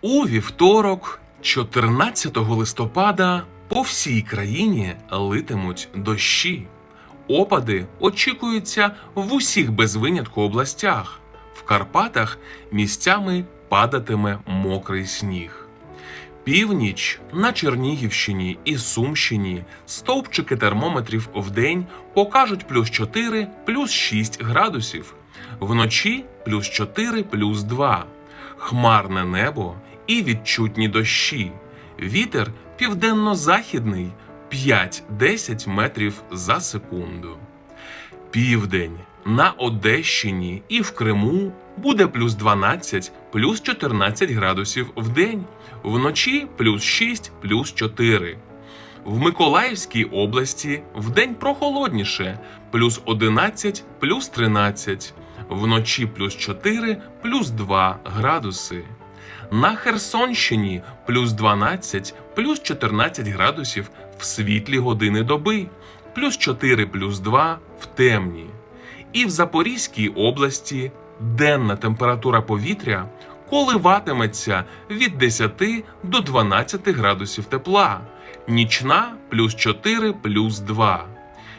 У вівторок, 14 листопада, по всій країні литимуть дощі. Опади очікуються в усіх без винятку областях. В Карпатах місцями падатиме мокрий сніг. Північ на Чернігівщині і Сумщині стовпчики термометрів вдень покажуть плюс 4, плюс 6 градусів, вночі плюс 4, плюс 2. Хмарне небо і відчутні дощі. Вітер південно-західний 5-10 метрів за секунду. Південь на Одещині і в Криму буде плюс 12, плюс 14 градусів в день, вночі плюс 6, плюс 4. В Миколаївській області вдень прохолодніше плюс 11, плюс 13, вночі плюс 4, плюс 2 градуси. На Херсонщині плюс 12, плюс 14 градусів в світлі години доби, плюс 4, плюс 2 в темні. І в Запорізькій області денна температура повітря коливатиметься від 10 до 12 градусів тепла, нічна плюс 4, плюс 2.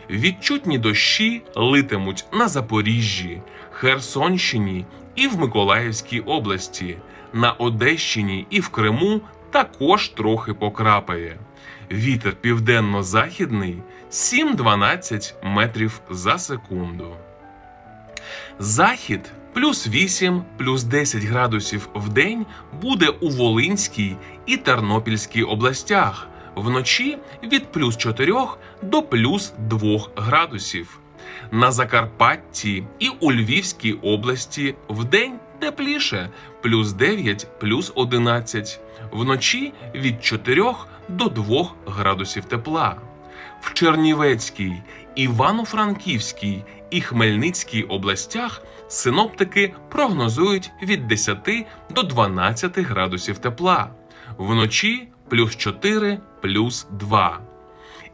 Відчутні дощі литимуть на Запоріжжі, Херсонщині і в Миколаївській області, на Одещині і в Криму також трохи покрапає. Вітер південно-західний 7-12 метрів за секунду. Захід плюс 8, плюс 10 градусів в день буде у Волинській і Тернопільській областях, вночі від плюс 4 до плюс 2 градусів. На Закарпатті і у Львівській області вдень тепліше плюс 9, плюс 11, вночі від 4 до 2 градусів тепла. В Чернівецькій, Івано-Франківській і Хмельницькій областях синоптики прогнозують від 10 до 12 градусів тепла, вночі плюс 4, плюс 2.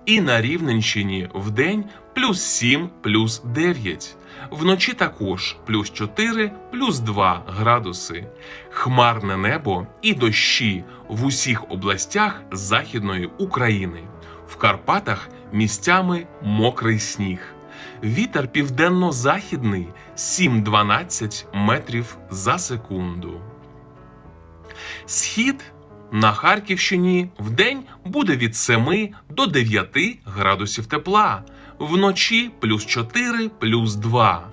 І на Рівненщині вдень плюс 7, плюс 9. Вночі також плюс 4, плюс 2 градуси. Хмарне небо і дощі в усіх областях Західної України. В Карпатах місцями мокрий сніг. Вітер південно-західний 7-12 метрів за секунду. Схід на Харківщині вдень буде від 7 до 9 градусів тепла, вночі плюс 4, плюс 2.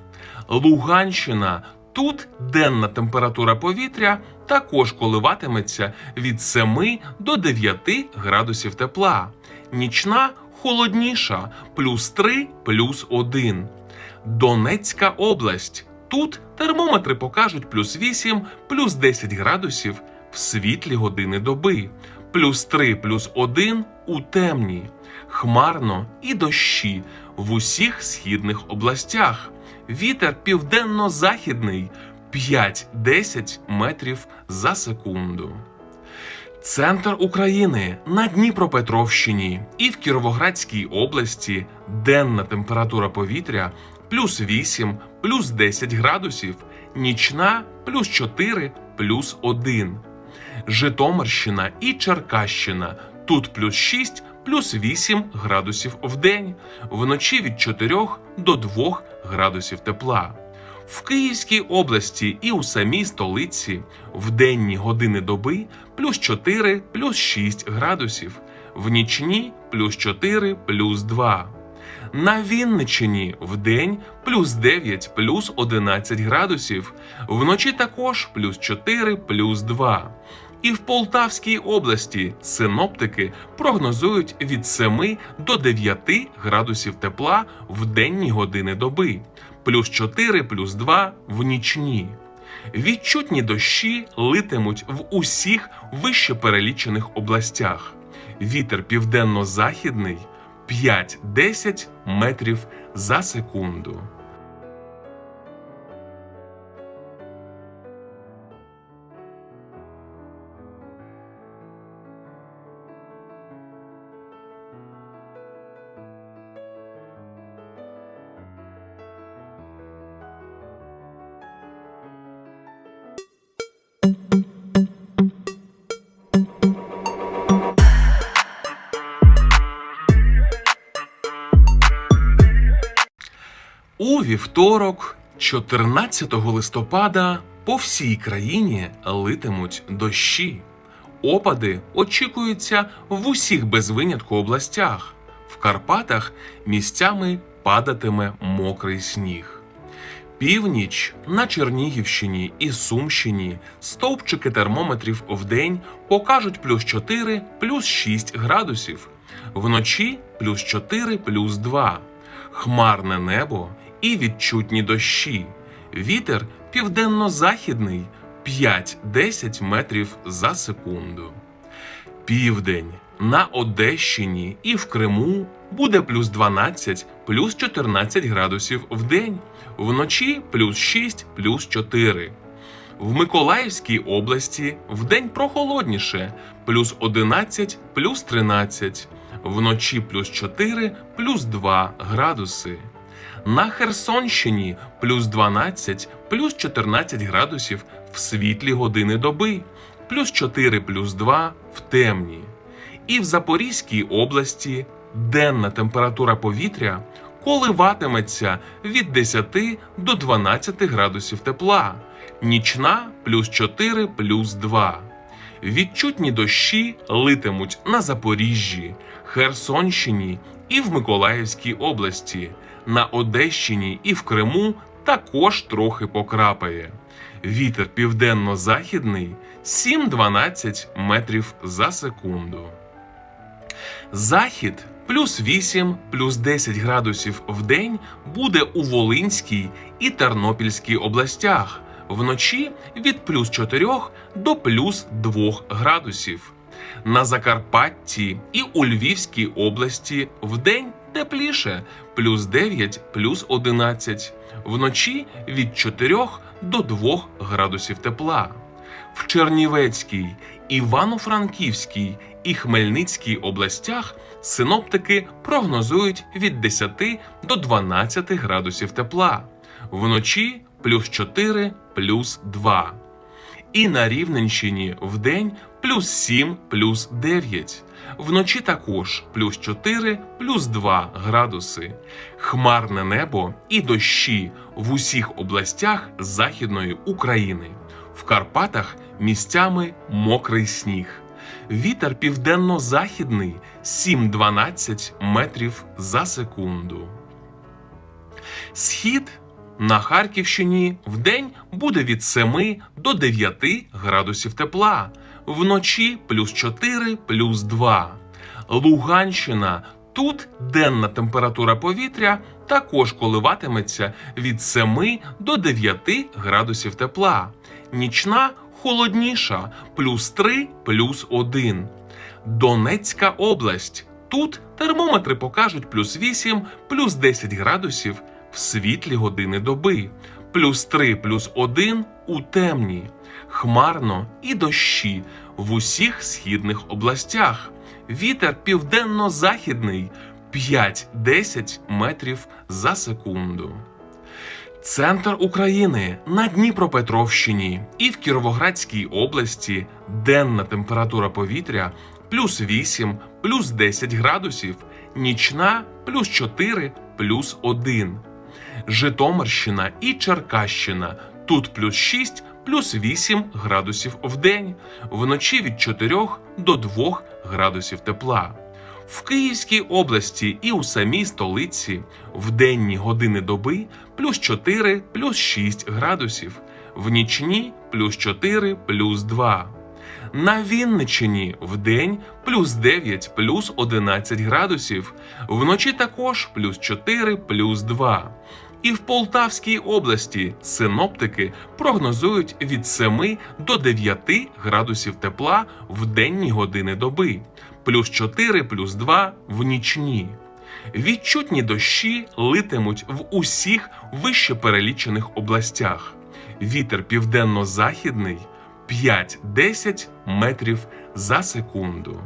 Луганщина тут денна температура повітря також коливатиметься від 7 до 9 градусів тепла, нічна холодніша плюс 3, плюс 1. Донецька область. Тут термометри покажуть плюс 8, плюс 10 градусів в світлі години доби, плюс 3, плюс 1 у темні, хмарно і дощі в усіх східних областях. Вітер південно-західний 5-10 метрів за секунду. Центр України на Дніпропетровщині і в Кіровоградській області денна температура повітря плюс 8, плюс 10 градусів, нічна плюс 4, плюс 1. Житомирщина і Черкащина тут плюс 6, плюс 8 градусів в день, вночі від 4 до 2 градусів тепла. В Київській області і у самій столиці в денні години доби плюс 4, плюс 6 градусів, в нічні плюс 4, плюс 2. На Вінниччині в день плюс 9, плюс 11 градусів, вночі також плюс 4, плюс 2. І в Полтавській області синоптики прогнозують від 7 до 9 градусів тепла в денні години доби, плюс 4, плюс 2 в нічні. Відчутні дощі литимуть в усіх вище перелічених областях. Вітер південно-західний 5-10 метрів за секунду. У вівторок, 14 листопада, по всій країні литимуть дощі. Опади очікуються в усіх без винятку областях. В Карпатах місцями падатиме мокрий сніг. Північ на Чернігівщині і Сумщині стовпчики термометрів в день покажуть плюс 4, плюс 6 градусів, вночі плюс 4, плюс 2, хмарне небо і відчутні дощі. Вітер південно-західний 5-10 метрів за секунду. Південь на Одещині і в Криму буде плюс 12, плюс 14 градусів в день, вночі плюс 6, плюс 4. В Миколаївській області вдень прохолодніше плюс 11, плюс 13, вночі плюс 4, плюс 2 градуси. На Херсонщині плюс 12, плюс 14 градусів в світлі години доби, плюс 4, плюс 2 в темні. І в Запорізькій області денна температура повітря коливатиметься від 10 до 12 градусів тепла, нічна плюс 4, плюс 2. Відчутні дощі литимуть на Запоріжжі, Херсонщині і в Миколаївській області, на Одещині і в Криму також трохи покрапає. Вітер південно-західний 7-12 метрів за секунду. Захід плюс 8, плюс 10 градусів в день буде у Волинській і Тернопільській областях, вночі від плюс 4 до плюс 2 градусів. На Закарпатті і у Львівській області вдень тепліше плюс 9, плюс 11, вночі від 4 до 2 градусів тепла. В Чернівецькій, Івано-Франківській і Хмельницькій областях синоптики прогнозують від 10 до 12 градусів тепла, вночі плюс 4, плюс 2. І на Рівненщині вдень плюс 7, плюс 9. Вночі також плюс 4, плюс 2 градуси. Хмарне небо і дощі в усіх областях Західної України. В Карпатах місцями мокрий сніг. Вітер південно-західний 7-12 метрів за секунду. Схід на Харківщині вдень буде від 7 до 9 градусів тепла, вночі плюс 4, плюс 2. Луганщина тут денна температура повітря також коливатиметься від 7 до 9 градусів тепла, нічна холодніша плюс 3, плюс 1. Донецька область. Тут термометри покажуть плюс 8, плюс 10 градусів в світлі години доби, плюс 3, плюс 1 у темні, хмарно і дощі в усіх східних областях. Вітер південно-західний 5-10 метрів за секунду. Центр України на Дніпропетровщині і в Кіровоградській області денна температура повітря плюс 8, плюс 10 градусів, нічна плюс 4, плюс 1. Житомирщина і Черкащина тут плюс 6, плюс 8 градусів в день, вночі від 4 до 2 градусів тепла. В Київській області і у самій столиці в денні години доби плюс 4, плюс 6 градусів, в нічні плюс 4, плюс 2. На Вінничині в день плюс 9, плюс 11 градусів, вночі також плюс 4, плюс 2. І в Полтавській області синоптики прогнозують від 7 до 9 градусів тепла в денні години доби, плюс 4, плюс 2 в нічні. Відчутні дощі литимуть в усіх вище перелічених областях. Вітер південно-західний 5-10 метрів за секунду.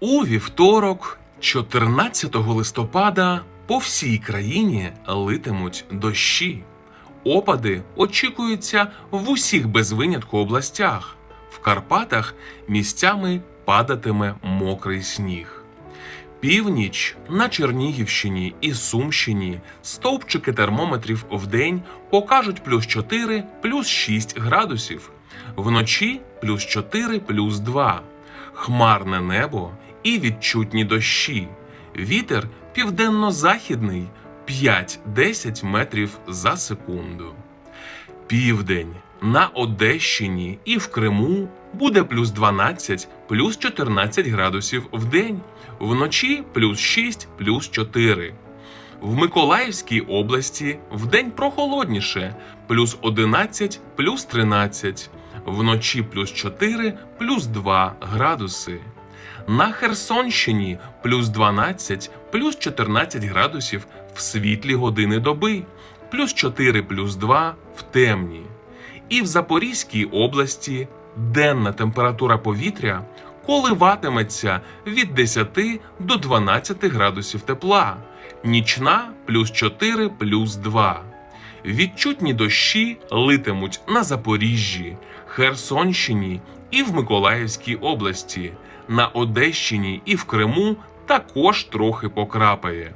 У вівторок, 14 листопада, по всій країні литимуть дощі. Опади очікуються в усіх без винятку областях. В Карпатах місцями падатиме мокрий сніг. Північ на Чернігівщині і Сумщині стовпчики термометрів в день покажуть плюс 4, плюс 6 градусів, вночі плюс 4, плюс 2, хмарне небо і відчутні дощі. Вітер південно-західний 5-10 метрів за секунду. Південь на Одещині і в Криму буде плюс 12, плюс 14 градусів в день, вночі плюс 6, плюс 4. В Миколаївській області вдень прохолодніше плюс 11, плюс 13, вночі плюс 4, плюс 2 градуси. На Херсонщині плюс 12, плюс 14 градусів в світлі години доби, плюс 4, плюс 2 в темні. І в Запорізькій області денна температура повітря коливатиметься від 10 до 12 градусів тепла, нічна плюс 4 плюс 2. Відчутні дощі литимуть на Запоріжжі, Херсонщині і в Миколаївській області, на Одещині і в Криму також трохи покрапає.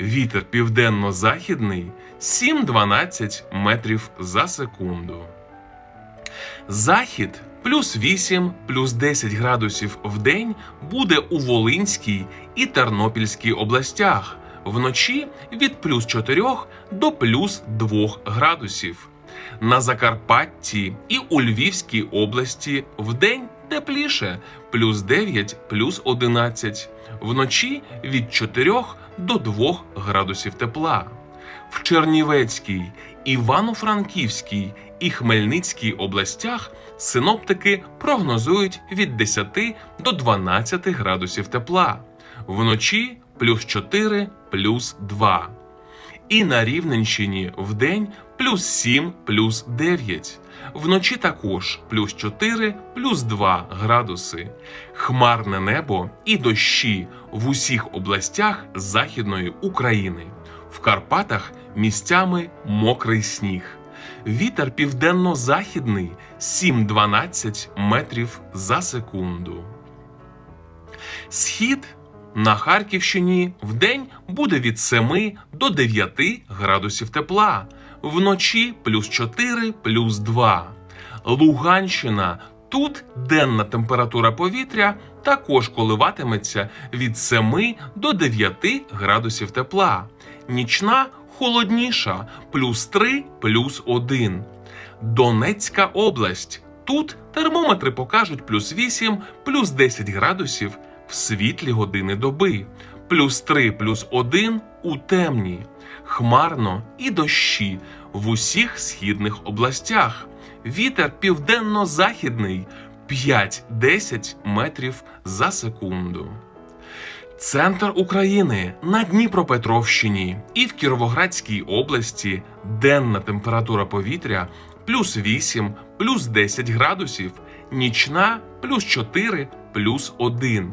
Вітер південно-західний 7-12 метрів за секунду. Захід плюс 8, плюс 10 градусів в день буде у Волинській і Тернопільській областях, вночі від плюс 4 до плюс 2 градусів. На Закарпатті і у Львівській області вдень тепліше плюс 9, плюс 11, вночі від 4 до 2 градусів тепла. В Чернівецькій, Івано-Франківській і Хмельницькій областях синоптики прогнозують від 10 до 12 градусів тепла, вночі плюс 4, плюс 2. І на Рівненщині вдень плюс 7, плюс 9. Вночі також плюс 4, плюс 2 градуси. Хмарне небо і дощі в усіх областях Західної України. В Карпатах місцями мокрий сніг. Вітер південно-західний 7-12 метрів за секунду. Схід на Харківщині вдень буде від 7 до 9 градусів тепла, вночі плюс 4, плюс 2. Луганщина тут денна температура повітря також коливатиметься від 7 до 9 градусів тепла, нічна холодніша плюс 3, плюс 1. Донецька область. Тут термометри покажуть плюс 8, плюс 10 градусів в світлі години доби, плюс 3, плюс 1 у темні, хмарно і дощі в усіх східних областях. Вітер південно-західний 5-10 метрів за секунду. Центр України на Дніпропетровщині і в Кіровоградській області денна температура повітря плюс 8, плюс 10 градусів, нічна плюс 4, плюс 1.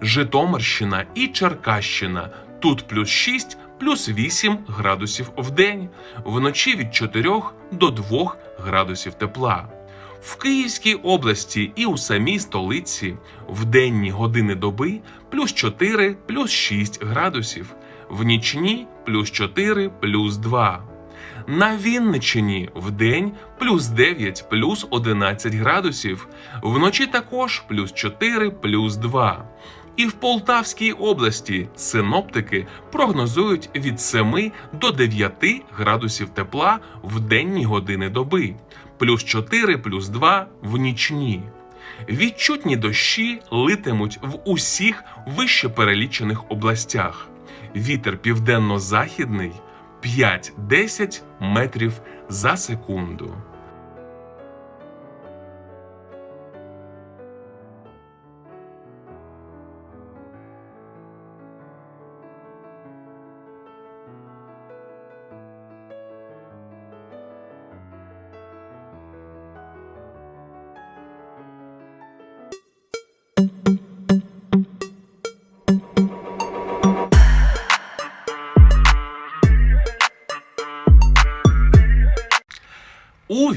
Житомирщина і Черкащина тут плюс 6, плюс 8 градусів в день, вночі від 4 до 2 градусів тепла. В Київській області і у самій столиці в денні години доби плюс 4, плюс 6 градусів, в нічні плюс 4, плюс 2. На Вінниччині в день плюс 9, плюс 11 градусів, вночі також плюс 4, плюс 2. І в Полтавській області синоптики прогнозують від 7 до 9 градусів тепла в денні години доби, плюс 4, плюс 2 в нічні. Відчутні дощі литимуть в усіх вище перелічених областях. Вітер південно-західний 5-10 метрів за секунду.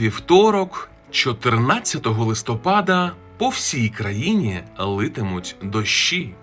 Вівторок, 14 листопада, по всій країні литимуть дощі.